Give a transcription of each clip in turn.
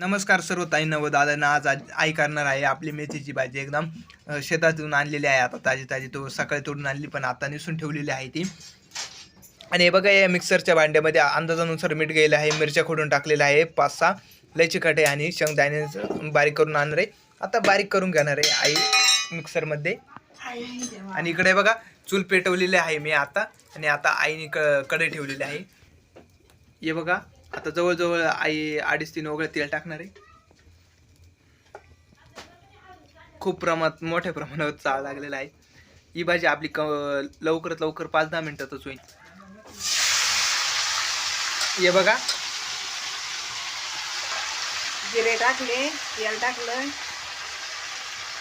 नमस्कार सर्व ताई नव दादांना. आज आई करणार आहे आपली मेथीची भाजी एकदम शेतातून आणलेली आहे आता ताजी ताजी. तो सकाळी तोडून आणली पण आता निसून ठेवलेली आहे ती. आणि हे बघा या मिक्सरच्या भांड्यामध्ये अंदाजानुसार मीठ गेलं आहे मिरच्या खोडून टाकलेल्या आहे पाच सहा लय चिकट आहे आणि शेंगदाणे बारीक करून आणणार आहे. आता बारीक करून घेणार आहे आई मिक्सरमध्ये. आणि इकडे बघा चूल पेटवलेली आहे मी आता. आणि आता आईने क कडे ठेवलेली आहे. हे बघा आता जवळजवळ आई अडीच तीन वगैरे तेल टाकणार आहे. खूप प्रमाणात मोठ्या प्रमाणावर चाळ लागलेला आहे. ही भाजी आपली क लवकरात लवकर पाच दहा मिनिटातच होईल. हे बघा. जिरे टाकले तेल टाकलं.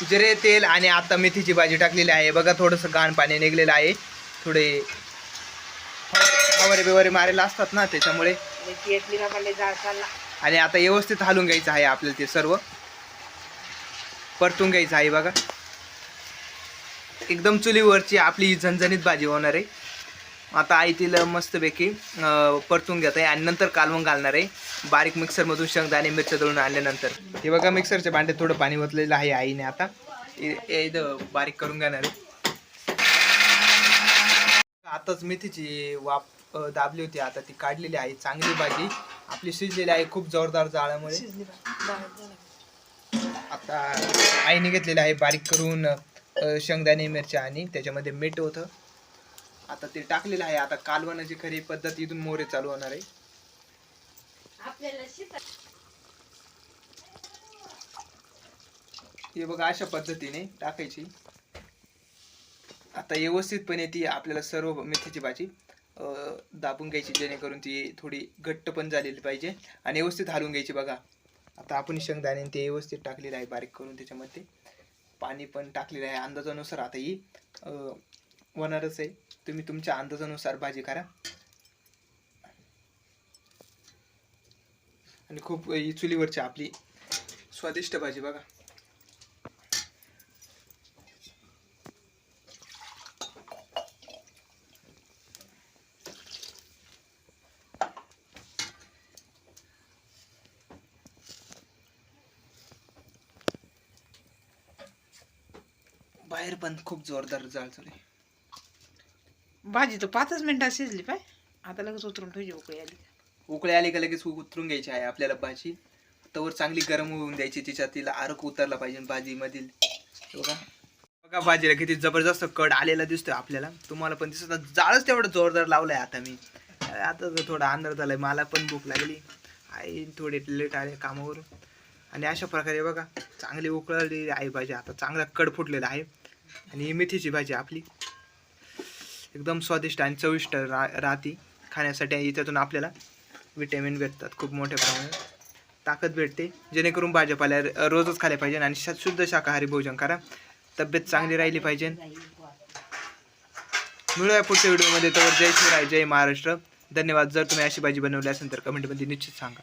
जिरे तेल आणि आता मेथीची भाजी टाकलेली आहे. बघा थोडंसं घाण पाणी निघलेलं आहे. थोडे फवारे बिवारे मारेला असतात ना त्याच्यामुळे. आणि आता व्यवस्थित हलून घ्यायचं आहे आपल्याला ते सर्व. परतून घ्यायचं आहे बघा. एकदम चुलीवरची आपली झणझणीत भाजी होणार आहे. आता आई तिला मस्तपैकी परतून घेत आहे आणि नंतर कालवून घालणार आहे. बारीक मिक्सरमधून शेंगदाणे मिरच्या दळून आणल्यानंतर. हे बघा मिक्सरच्या भांडे थोडं पाणी ओतलेलं आहे आईने आता. बारीक करून घेणार आहे. आताच मेथीची वाफ दाबली होती. आता ती काढलेली आहे. चांगली भाजी आपली शिजलेली आहे खूप जोरदार जाळ्यामुळे शिजली आता आईने घेतलेलं आहे बारीक करून शेंगदाणे मिरच्या आणि त्याच्यामध्ये मीठ होतं. आता ते टाकलेलं आहे. आता कालवणाची खरी पद्धत इथून मोरे चालू होणार आहे. हे बघा अशा पद्धतीने टाकायची. आता व्यवस्थितपणे ती आपल्याला सर्व मेथीची भाजी अं, दाबून घ्यायची जेणेकरून ती थोडी घट्ट पण झालेली पाहिजे आणि व्यवस्थित हलवून घ्यायची बघा. आता आपण शेंगदाणे आणि ते व्यवस्थित टाकलेलं आहे बारीक करून त्याच्यामध्ये. पाणी पण टाकलेलं आहे अंदाजानुसार आता ही अं, होणारच आहे. तुम्ही तुमच्या अंदाजानुसार भाजी करा. आणि खूप ही चुलीवरची आपली स्वादिष्ट भाजी बघा. बाहेर पण खूप जोरदार जाळ आहे. भाजी तर पाचच मिनिटात शिजली पाय. आता लगेच उतरून ठेवली उकळी आली उकळी आली का लगेच उतरून घ्यायची आहे आपल्याला भाजी. तवर चांगली गरम होऊन द्यायची तिच्यात तिला आरक उतरला पाहिजे भाजीमधील. बघा. बघा भाजीला किती जबरदस्त कड आलेला दिसतोय आपल्याला. तुम्हाला पण दिसत. जाळच तेवढं जोरदार लावलंय आता मी. आता तर थोडा अंधार झालाय मला पण भूक लागली. आई थोडे लेट आले कामावरून. आणि अशा प्रकारे बघा चांगली उकळलेली आहे भाजी. आता चांगला कड फुटलेला आहे. आणि ही मेथीची भाजी आपली. एकदम स्वादिष्ट आणि चविष्ट रा राहते. खाण्यासाठी आणि त्यातून आपल्याला विटॅमिन भेटतात खूप मोठ्या प्रमाणात. ताकद भेटते. जेणेकरून भाजीपाल्या रोजच खाल्ल्या पाहिजे आणि शा- शुद्ध शाकाहारी भोजन करा. तब्येत चांगली राहिली पाहिजे. मिळूया पुढच्या व्हिडिओमध्ये. तर जय शिवराय जय महाराष्ट्र. धन्यवाद. जर तुम्ही अशी भाजी बनवली असेल तर कमेंटमध्ये निश्चित सांगा.